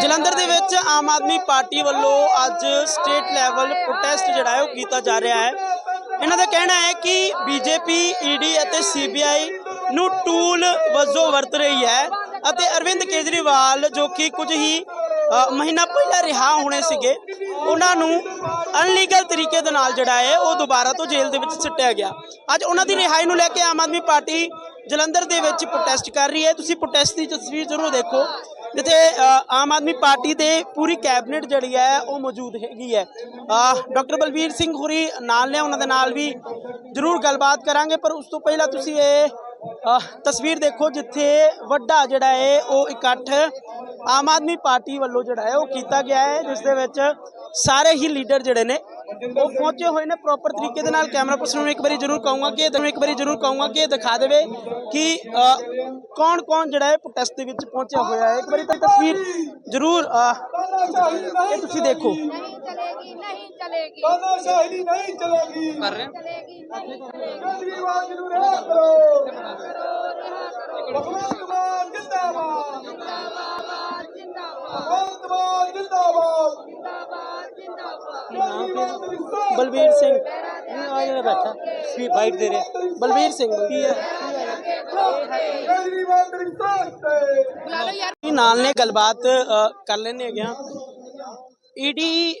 ਜਲੰਧਰ ਦੇ ਵਿੱਚ ਆਮ ਆਦਮੀ ਪਾਰਟੀ ਵੱਲੋਂ ਅੱਜ ਸਟੇਟ ਲੈਵਲ ਪ੍ਰੋਟੈਸਟ ਜਿਹੜਾ ਹੈ ਉਹ ਕੀਤਾ ਜਾ ਰਿਹਾ ਹੈ। ਇਹਨਾਂ ਦਾ ਕਹਿਣਾ ਹੈ ਕਿ ਬੀਜੇਪੀ ਈਡੀ ਅਤੇ ਸੀਬੀਆਈ ਨੂੰ ਟੂਲ ਵਜੋਂ ਵਰਤ ਰਹੀ ਹੈ ਅਤੇ ਅਰਵਿੰਦ ਕੇਜਰੀਵਾਲ ਜੋ ਕਿ ਕੁਝ ਹੀ ਮਹੀਨਾ ਪਹਿਲਾਂ ਰਿਹਾ ਹੋਣੇ ਸੀਗੇ, ਉਹਨਾਂ ਨੂੰ ਅਨਲੀਗਲ ਤਰੀਕੇ ਦੇ ਨਾਲ ਜਿਹੜਾ ਹੈ ਉਹ ਦੁਬਾਰਾ ਤੋਂ ਜੇਲ੍ਹ ਦੇ ਵਿੱਚ ਸਿੱਟਿਆ ਗਿਆ। ਅੱਜ ਉਹਨਾਂ ਦੀ ਰਿਹਾਈ ਨੂੰ ਲੈ ਕੇ ਆਮ ਆਦਮੀ ਪਾਰਟੀ ਜਲੰਧਰ ਦੇ ਵਿੱਚ ਪ੍ਰੋਟੈਸਟ ਕਰ ਰਹੀ ਹੈ। ਤੁਸੀਂ ਪ੍ਰੋਟੈਸਟ ਦੀ ਤਸਵੀਰ ਜ਼ਰੂਰ ਦੇਖੋ। ਜਿੱਥੇ ਆਮ ਆਦਮੀ ਪਾਰਟੀ ਦੇ ਪੂਰੀ ਕੈਬਨਿਟ ਜਿਹੜੀ ਹੈ, ਉਹ ਮੌਜੂਦ ਹੈਗੀ ਹੈ। ਡਾਕਟਰ ਬਲਬੀਰ ਸਿੰਘ ਹੁਰੀ ਨਾਲ ਨੇ, ਉਹਨਾਂ ਦੇ ਨਾਲ ਵੀ ਜ਼ਰੂਰ ਗੱਲਬਾਤ ਕਰਾਂਗੇ, ਪਰ ਉਸ ਤੋਂ ਪਹਿਲਾਂ ਤੁਸੀਂ ਇਹ ਤਸਵੀਰ ਦੇਖੋ ਜਿੱਥੇ ਵੱਡਾ ਜਿਹੜਾ ਹੈ, ਉਹ ਇਕੱਠ ਆਮ ਆਦਮੀ ਪਾਰਟੀ ਵੱਲੋਂ ਜਿਹੜਾ ਹੈ, ਉਹ ਕੀਤਾ ਗਿਆ ਹੈ, ਜਿਸ ਦੇ ਵਿੱਚ ਸਾਰੇ ਹੀ ਲੀਡਰ ਜਿਹੜੇ ਨੇ ਉਹ ਪਹੁੰਚੇ ਹੋਏ ਨੇ ਪ੍ਰੋਪਰ ਤਰੀਕੇ ਦੇ ਨਾਲ ਕੈਮਰਾ ਪਰਸਨ ਨੂੰ ਇੱਕ ਵਾਰੀ ਜ਼ਰੂਰ ਕਹੂੰਗਾ ਕਿ ਤੁਹਾਨੂੰ ਇੱਕ ਵਾਰੀ ਜ਼ਰੂਰ ਕਹੂੰਗਾ ਕਿ ਇਹ ਦਿਖਾ ਦੇਵੇ ਕਿ ਕੌਣ ਕੌਣ ਜਿਹੜਾ ਹੈ ਪ੍ਰੋਟੈਸਟ ਦੇ ਵਿੱਚ ਪਹੁੰਚਿਆ ਹੋਇਆ ਹੈ ਇੱਕ ਵਾਰੀ ਤਾਂ ਤਸਵੀਰ ਜ਼ਰੂਰ ਅ, ਇਹ ਤੁਸੀਂ ਦੇਖੋ चलेगी नहीं चलेगी तानाशाही नहीं चलेगी ਕਰ ਰਹੇ चलेगी नहीं चलेगी केजरीवाल जी रिहा करो भगवंत मान जिंदाबाद जिंदाबाद जिंदाबाद ਬਲਬੀਰ ਸਿੰਘ। ਨਹੀਂ, ਆ ਜਿਹੜਾ ਬੈਠਾ ਵੀ ਬਾਈਟ ਦੇ ਰਿਹਾ। ਬਲਬੀਰ ਸਿੰਘ, ਕੀ ਹੈ? ਕੀ ਨਾਲ ਨੇ, ਗੱਲਬਾਤ ਕਰ ਲੈਣੇ ਹੈਗਿਆ ਈਡੀ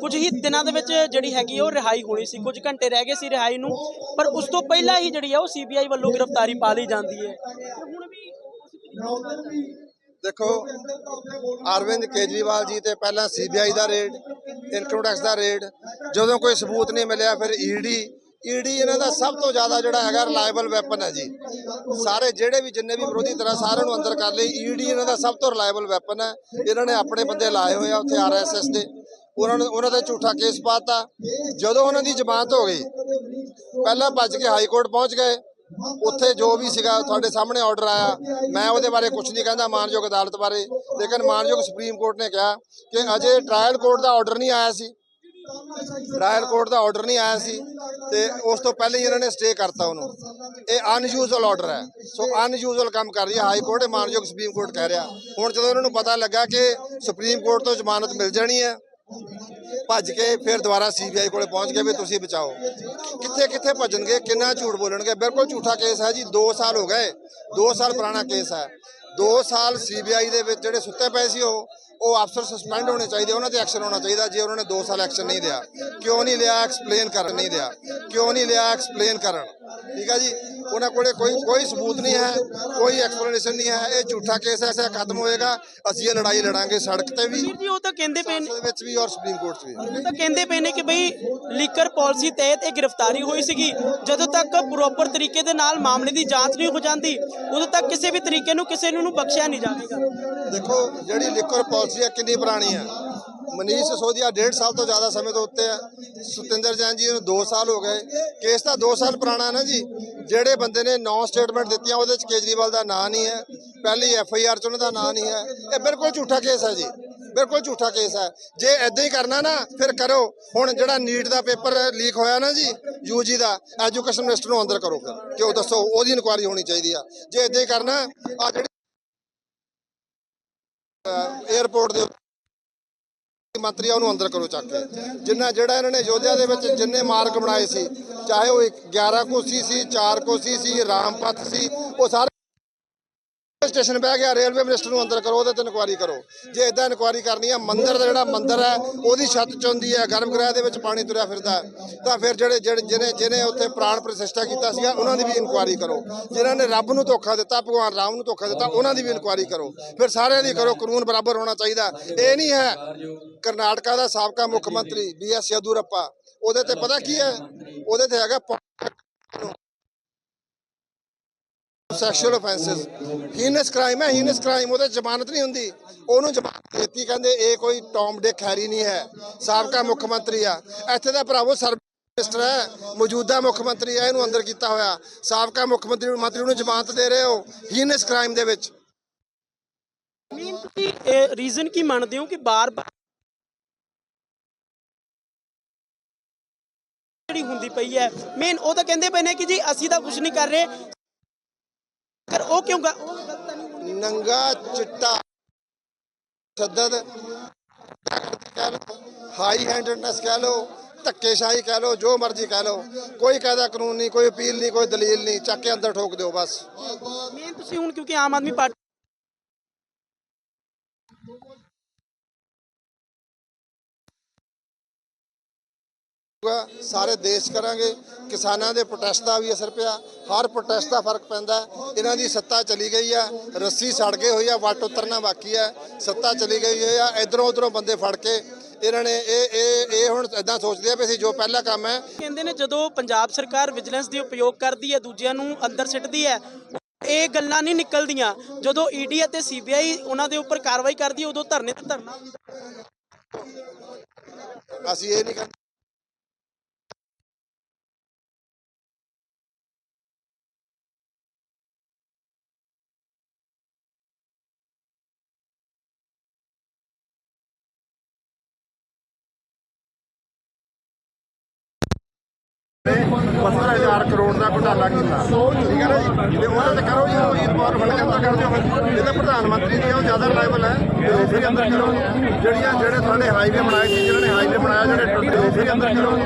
ਕੁਝ ਹੀ ਦਿਨਾਂ ਦੇ ਵਿੱਚ ਜਿਹੜੀ ਹੈਗੀ ਉਹ ਰਿਹਾਈ ਹੋਣੀ ਸੀ। ਕੁਝ ਘੰਟੇ ਰਹਿ ਗਏ ਸੀ ਰਿਹਾਈ ਨੂੰ, ਪਰ ਉਸ ਤੋਂ ਪਹਿਲਾਂ ਹੀ ਜਿਹੜੀ ਆ, ਉਹ ਸੀਬੀਆਈ ਵੱਲੋਂ ਗ੍ਰਿਫਤਾਰੀ ਪਾ ਲਈ ਜਾਂਦੀ ਹੈ। ਹੁਣ ਵੀ ਦੇਖੋ, ਅਰਵਿੰਦ ਕੇਜਰੀਵਾਲ ਜੀ ਤੇ ਪਹਿਲਾਂ ਸੀਬੀਆਈ ਦਾ ਰੇਡ ਇਨਕਮ ਟੈਕਸ ਦਾ ਰੇਡ, ਜਦੋਂ ਕੋਈ ਸਬੂਤ ਨਹੀਂ ਮਿਲਿਆ ਫਿਰ ਈਡੀ ਈਡੀ ਇਹਨਾਂ ਦਾ ਸਭ ਤੋਂ ਜ਼ਿਆਦਾ ਜਿਹੜਾ ਹੈਗਾ ਰਿਲਾਇਬਲ ਵੈਪਨ ਹੈ ਜੀ। ਸਾਰੇ ਜਿਹੜੇ ਵੀ ਜਿੰਨੇ ਵੀ ਵਿਰੋਧੀ ਤਰ੍ਹਾਂ ਸਾਰਿਆਂ ਨੂੰ ਅੰਦਰ ਕਰ ਲਈ ਈਡੀ ਇਹਨਾਂ ਦਾ ਸਭ ਤੋਂ ਰਿਲਾਇਬਲ ਵੈਪਨ ਹੈ। ਇਹਨਾਂ ਨੇ ਆਪਣੇ ਬੰਦੇ ਲਾਏ ਹੋਏ ਆ ਉੱਥੇ ਆਰਐਸਐਸ ਦੇ। ਉਹਨਾਂ ਨੂੰ ਉਹਨਾਂ ਤੇ ਝੂਠਾ ਕੇਸ ਪਾਤਾ। ਜਦੋਂ ਉਹਨਾਂ ਦੀ ਜ਼ਮਾਨਤ ਹੋ ਗਈ, ਪਹਿਲਾਂ ਭੱਜ ਕੇ ਹਾਈ ਕੋਰਟ ਪਹੁੰਚ ਗਏ। ਉੱਥੇ ਜੋ ਵੀ ਸੀਗਾ ਤੁਹਾਡੇ ਸਾਹਮਣੇ ਆਰਡਰ ਆਇਆ। ਮੈਂ ਉਹਦੇ ਬਾਰੇ ਕੁਝ ਨਹੀਂ ਕਹਿੰਦਾ ਮਾਨਯੋਗ ਅਦਾਲਤ ਬਾਰੇ। ਲੇਕਿਨ ਮਾਨਯੋਗ ਸੁਪਰੀਮ ਕੋਰਟ ਨੇ ਕਿਹਾ ਕਿ ਅਜੇ ਟ੍ਰਾਇਲ ਕੋਰਟ ਦਾ ਆਰਡਰ ਨਹੀਂ ਆਇਆ ਸੀ। ਟ੍ਰਾਇਲ ਕੋਰਟ ਦਾ ਆਰਡਰ ਨਹੀਂ ਆਇਆ ਸੀ ਤੇ ਉਸ ਤੋਂ ਪਹਿਲੇ ਹੀ ਇਹਨਾਂ ਨੇ ਸਟੇ ਕਰਤਾ ਉਹਨੂੰ। ਇਹ ਅਨਯੂਜ਼ੁਅਲ ਆਰਡਰ ਹੈ। ਸੋ ਅਨਯੂਜ਼ੁਅਲ ਕੰਮ ਕਰ ਰਹੀ ਹੈ ਹਾਈ ਕੋਰਟ ਮਾਨਯੋਗ ਸੁਪਰੀਮ ਕੋਰਟ ਕਹਿ ਰਿਹਾ। ਹੁਣ ਜਦੋਂ ਇਹਨਾਂ ਨੂੰ ਪਤਾ ਲੱਗਾ ਕਿ ਸੁਪਰੀਮ ਕੋਰਟ ਤੋਂ ਜ਼ਮਾਨਤ ਮਿਲ ਜਾਣੀ ਹੈ ਭੱਜ ਕੇ ਫਿਰ ਦੁਬਾਰਾ ਸੀਬੀਆਈ ਕੋਲੇ ਪਹੁੰਚ ਗਏ ਵੀ ਤੁਸੀਂ ਬਚਾਓ। ਕਿੱਥੇ ਕਿੱਥੇ ਭੱਜਣਗੇ, ਕਿੰਨਾ ਝੂਠ ਬੋਲਣਗੇ? ਬਿਲਕੁਲ ਝੂਠਾ ਕੇਸ ਹੈ ਜੀ 2 ਸਾਲ ਹੋ ਗਏ। 2 ਸਾਲ ਪੁਰਾਣਾ ਕੇਸ ਹੈ। 2 ਸਾਲ ਸੀਬੀਆਈ ਦੇ ਵਿੱਚ ਜਿਹੜੇ ਸੁੱਤੇ ਪਏ ਸੀ ਉਹ ਉਹ ਅਫਸਰ ਸਸਪੈਂਡ ਹੋਣੇ ਚਾਹੀਦੇ ਉਹਨਾਂ ਤੇ ਐਕਸ਼ਨ ਹੋਣਾ ਚਾਹੀਦਾ ਜੇ ਉਹਨਾਂ ਨੇ 2 ਸਾਲ ਐਕਸ਼ਨ ਨਹੀਂ ਲਿਆ ਕਿਉਂ ਨਹੀਂ ਲਿਆ ਐਕਸਪਲੇਨ ਕਰਨ ਨਹੀਂ ਲਿਆ ਕਿਉਂ ਨਹੀਂ ਲਿਆ ਐਕਸਪਲੇਨ ਕਰਨ। ਠੀਕ ਹੈ ਜੀ? ਉਹਨਾਂ ਕੋਲੇ ਕੋਈ ਕੋਈ ਸਬੂਤ ਨਹੀਂ ਹੈ ਕੋਈ ਐਕਸਪਲੇਨੇਸ਼ਨ ਨਹੀਂ ਹੈ। ਇਹ ਝੂਠਾ ਕੇਸ ਹੈ ਇਹ ਖਤਮ ਹੋਏਗਾ। ਅਸੀਂ ਇਹ ਲੜਾਈ ਲੜਾਂਗੇ ਸੜਕ ਤੇ ਵੀ। ਜੀ ਉਹ ਤਾਂ ਕਹਿੰਦੇ ਪਏ ਨੇ ਵਿੱਚ ਵੀ ਔਰ ਸੁਪਰੀਮ ਕੋਰਟ 'ਚ ਵੀ। ਉਹ ਤਾਂ ਕਹਿੰਦੇ ਪਏ ਨੇ ਕਿ ਬਈ ਲੀਕਰ ਪਾਲਿਸੀ ਤਹਿਤ ਇਹ ਗ੍ਰਿਫਤਾਰੀ ਹੋਈ ਸੀਗੀ। ਜਦੋਂ ਤੱਕ ਪ੍ਰੋਪਰ ਤਰੀਕੇ ਦੇ ਨਾਲ ਮਾਮਲੇ ਦੀ ਜਾਂਚ ਨਹੀਂ ਹੋ ਜਾਂਦੀ ਉਦੋਂ ਤੱਕ ਕਿਸੇ ਵੀ ਤਰੀਕੇ ਨੂੰ ਕਿਸੇ ਨੂੰ ਨੂੰ ਬਖਸ਼ਿਆ ਨਹੀਂ ਜਾਵੇਗਾ। ਦੇਖੋ ਜਿਹੜੀ ਲਿਕਰ ਪਾਲਿਸੀ ਹੈ ਕਿੰਨੀ ਪੁਰਾਣੀ ਹੈ ਮਨੀਸ਼ ਸੋਦੀਆ 1.5 ਸਾਲ ਤੋਂ ਜ਼ਿਆਦਾ ਸਮੇਂ ਤੋਂ ਉੱਤੇ ਹੈ ਸੁਤਿੰਦਰ ਜੈਨ ਜੀ ਨੂੰ 2 ਸਾਲ ਹੋ ਗਏ। ਕੇਸ ਤਾਂ 2 ਸਾਲ ਪੁਰਾਣਾ ਹੈ ਨਾ ਜੀ। ਜਿਹੜੇ ਬੰਦੇ ਨੇ ਨੌ ਸਟੇਟਮੈਂਟ ਦਿੱਤੀਆਂ, ਉਹਦੇ ਚ ਕੇਜਰੀਵਾਲ ਦਾ ਨਾਂ ਨਹੀਂ ਹੈ। ਪਹਿਲੀ ਐਫ ਆਈ ਆਰ ਚ ਉਹਨਾਂ ਦਾ ਨਾਂ ਨਹੀਂ ਹੈ। ਇਹ ਬਿਲਕੁਲ ਝੂਠਾ ਕੇਸ ਹੈ ਜੀ। ਬਿਲਕੁਲ ਝੂਠਾ ਕੇਸ ਹੈ। ਜੇ ਐਦਾਂ ਹੀ ਕਰਨਾ ਨਾ, ਫਿਰ ਕਰੋ। ਹੁਣ ਜਿਹੜਾ ਨੀਟ ਦਾ ਪੇਪਰ ਲੀਕ ਹੋਇਆ ਨਾ ਜੀ ਯੂਜੀ ਦਾ ਐਜੂਕੇਸ਼ਨ ਮਿਨਿਸਟਰ ਨੂੰ ਅੰਦਰ ਕਰੋ। ਫਿਰ ਕਿ ਉਹ ਦੱਸੋ, ਉਹਦੀ ਇਨਕੁਆਇਰੀ ਹੋਣੀ ਚਾਹੀਦੀ ਆ। ਜੇ ਐਦਾਂ ਹੀ ਕਰਨਾ, ਆ ਜਿਹੜੀ 에어ਪੋਰਟ ਦੇ ਉੱਤੇ ਮੰਤਰੀ ਆ, ਉਹਨੂੰ ਅੰਦਰ ਕਰੋ ਚੱਕ ਕੇ। ਜਿੰਨਾ ਜਿਹੜਾ ਇਹਨਾਂ ਨੇ ਯੋਧਿਆ ਦੇ ਵਿੱਚ ਜਿੰਨੇ ਮਾਰਕ ਬਣਾਏ ਸੀ, ਚਾਹੇ ਉਹ ਇੱਕ 11 ਕੋਸੀ ਸੀ 4 ਕੋਸੀ ਸੀ, ਰਾਮਪਥ ਸੀ, ਉਹ ਸਾਰੇ ਸਟੇਸ਼ਨ ਬਹਿ ਗਿਆ, ਰੇਲਵੇ ਮਿਨਿਸਟਰ ਨੂੰ ਅੰਦਰ ਕਰੋ, ਉਹਦੇ ਤੇ ਇਨਕੁਆਰੀ ਕਰੋ। ਜੇ ਇਦਾਂ ਇਨਕੁਆਰੀ ਕਰਨੀ ਹੈ ਮੰਦਿਰ ਦਾ ਜਿਹੜਾ ਮੰਦਿਰ ਹੈ, ਉਹਦੀ ਛੱਤ ਚੁੰਦੀ ਹੈ ਗਰਭਗ੍ਰਹਿ ਦੇ ਵਿੱਚ ਪਾਣੀ ਤੁਰਿਆ ਫਿਰਦਾ ਤਾਂ ਫਿਰ ਜਿਹੜੇ ਜਿਹਨੇ ਜਿਹਨੇ ਉੱਥੇ ਪ੍ਰਾਣ ਪ੍ਰਤਿਸ਼ਠਾ ਕੀਤਾ ਸੀਗਾ, ਉਹਨਾਂ ਦੀ ਵੀ ਇਨਕੁਆਰੀ ਕਰੋ। ਜਿਨ੍ਹਾਂ ਨੇ ਰੱਬ ਨੂੰ ਧੋਖਾ ਦਿੱਤਾ, ਭਗਵਾਨ ਰਾਮ ਨੂੰ ਧੋਖਾ ਦਿੱਤਾ, ਉਹਨਾਂ ਦੀ ਵੀ ਇਨਕੁਆਰੀ ਕਰੋ। ਫਿਰ ਸਾਰਿਆਂ ਦੀ ਕਰੋ, ਕਾਨੂੰਨ ਬਰਾਬਰ ਹੋਣਾ ਚਾਹੀਦਾ। ਇਹ ਨਹੀਂ ਹੈ ਕਰਨਾਟਕਾ ਦਾ ਸਾਬਕਾ ਮੁੱਖ ਮੰਤਰੀ ਬੀ ਐਸ ਯਦੂਰੱਪਾ। ਉਹਦੇ ਤੇ ਪਤਾ ਕੀ ਹੈ? ਉਹਦੇ ਤੇ ਹੈਗਾ ਸੈਕਸ਼ੂਅਲ ਆਫੈਂਸਸ ਹੀਨਸ ਕ੍ਰਾਈਮ ਹੈ ਹੀਨਸ ਕ੍ਰਾਈਮ ਉਹਦੇ ਜ਼ਮਾਨਤ ਨਹੀਂ ਹੁੰਦੀ ਉਹਨੂੰ ਜ਼ਮਾਨਤ ਦਿੱਤੀ ਕਹਿੰਦੇ ਇਹ ਕੋਈ ਟੌਮ ਡਿਕ ਹੈਰੀ ਨਹੀਂ ਹੈ ਸਾਬਕਾ ਮੁੱਖ ਮੰਤਰੀ ਆ ਇੱਥੇ ਦਾ ਭਰਾਵੋ ਸਰਵਿਸ ਮਿਨਿਸਟਰ ਹੈ ਮੌਜੂਦਾ ਮੁੱਖ ਮੰਤਰੀ ਹੈ ਇਹਨੂੰ ਅੰਦਰ ਕੀਤਾ ਹੋਇਆ ਸਾਬਕਾ ਮੁੱਖ ਮੰਤਰੀ ਨੂੰ ਮੰਤਰੀ ਨੂੰ ਜ਼ਮਾਨਤ ਦੇ ਰਹੇ ਹੋ ਹੀਨਸ ਕ੍ਰਾਈਮ ਦੇ ਵਿੱਚ ਮੀਨ ਤੁਸੀਂ ਰੀਜ਼ਨ ਕੀ ਮੰਨਦੇ ਹੋ ਕਿ ਬਾਰ-ਬਾਰ ਜਿਹੜੀ ਹੁੰਦੀ ਪਈ ਹੈ। ਮੇਨ ਉਹ ਤਾਂ ਕਹਿੰਦੇ ਪਏ ਨੇ ਕਿ ਜੀ, ਅਸੀਂ ਤਾਂ ਕੁਝ ਨਹੀਂ ਕਰ ਰਹੇ। ਕਰ ਉਹ ਕਿਉਂ ਗ- ਉਹ ਗਲਤ ਤਾਂ ਨਹੀਂ ਨੰਗਾ ਚਿੱਟਾ ਸ਼ੱਦਦ ਕਹਿ ਲਓ ਹਾਈ ਹੈਂਡਡਨੈਸ ਕਹਿ ਲਓ ਧੱਕੇਸ਼ਾਹੀ ਕਹਿ ਲਓ ਜੋ ਮਰਜ਼ੀ ਕਹਿ ਲਓ ਕੋਈ ਕਾਇਦਾ ਕਾਨੂੰਨ ਨਹੀਂ ਕੋਈ ਅਪੀਲ ਨਹੀਂ ਕੋਈ ਦਲੀਲ ਨਹੀਂ ਚੱਕ ਕੇ ਅੰਦਰ ਠੋਕ ਦਿਓ ਬਸ। ਮੇਨ ਤੁਸੀਂ ਹੁਣ ਕਿਉਂਕਿ ਆਮ ਆਦਮੀ ਪਾਰਟੀ ਹੋਊਗਾ, ਸਾਰੇ ਦੇਸ਼ ਕਰਾਂਗੇ। ਕਿਸਾਨਾਂ ਦੇ ਪ੍ਰੋਟੈਸਟ ਦਾ ਵੀ ਅਸਰ ਪਿਆ। ਹਰ ਪ੍ਰੋਟੈਸਟ ਦਾ ਫ਼ਰਕ ਪੈਂਦਾ। ਇਹਨਾਂ ਦੀ ਸੱਤਾ ਚਲੀ ਗਈ ਆ ਰੱਸੀ ਸੜ ਗਈ ਹੋਈ ਆ ਵੱਟ ਉਤਰਨਾ ਬਾਕੀ ਹੈ। ਸੱਤਾ ਚਲੀ ਗਈ ਹੋਈ ਆ ਇਧਰੋਂ ਉਧਰੋਂ ਬੰਦੇ ਫੜ ਕੇ ਇਹਨਾਂ ਨੇ ਇਹ ਇਹ ਇਹ ਹੁਣ ਇਦਾਂ ਸੋਚਦੇ ਆ ਵੀ ਅਸੀਂ ਜੋ ਪਹਿਲਾ ਕੰਮ ਹੈ ਕਹਿੰਦੇ ਨੇ ਜਦੋਂ ਪੰਜਾਬ ਸਰਕਾਰ ਵਿਜੀਲੈਂਸ ਦੀ ਉਪਯੋਗ ਕਰਦੀ ਹੈ ਦੂਜਿਆਂ ਨੂੰ ਅੰਦਰ ਸਿੱਟਦੀ ਹੈ ਇਹ ਗੱਲਾਂ ਨਹੀਂ ਨਿਕਲਦੀਆਂ। ਜਦੋਂ ਈਡੀ ਅਤੇ ਸੀਬੀਆਈ ਉਹਨਾਂ ਦੇ ਉੱਪਰ ਕਾਰਵਾਈ ਕਰਦੀ ਹੈ ਉਦੋਂ ਧਰਨੇ ਤੇ ਧਰਨਾ ਅਸੀਂ ਇਹ ਨਹੀਂ ਕਹਿੰਦੇ ਪੰਦਰਾਂ ਹਜ਼ਾਰ ਕਰੋੜ ਦਾ ਘੁਟਾਲਾ ਕੀਤਾ। ਠੀਕ ਹੈ ਨਾ ਜੀ? ਤੇ ਉਹਨਾਂ ਤੇ ਕਰੋ ਜੀ ਅਮਰੀਤ ਕੌਰ ਫੜ ਕੇ ਅੰਦਰ ਕਰ ਦਿਓ। ਪ੍ਰਧਾਨ ਮੰਤਰੀ ਦੀ ਹੈ, ਉਹ ਜ਼ਿਆਦਾ ਰਿਲਾਇਬਲ ਹੈ ਤੇ ਦੇ ਅੰਦਰ ਕਰੋ। ਜਿਹੜੀਆਂ ਜਿਹੜੇ ਸਾਡੇ ਹਾਈਵੇ ਬਣਾਏ ਸੀ ਜਿਹਨਾਂ ਨੇ ਹਾਈਵੇ ਬਣਾਇਆ ਜਿਹੜੇ ਟੁੱਟੇ ਉਸੇ ਦੇ ਅੰਦਰ ਕਰੋ।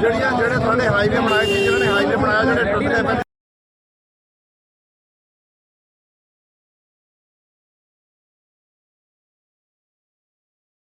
ਜਿਹੜੀਆਂ ਜਿਹੜੇ ਸਾਡੇ ਹਾਈਵੇ ਬਣਾਏ ਸੀ ਜਿਹਨਾਂ ਨੇ ਹਾਈਵੇ ਬਣਾਇਆ ਜਿਹੜੇ ਟੁੱਟਦੇ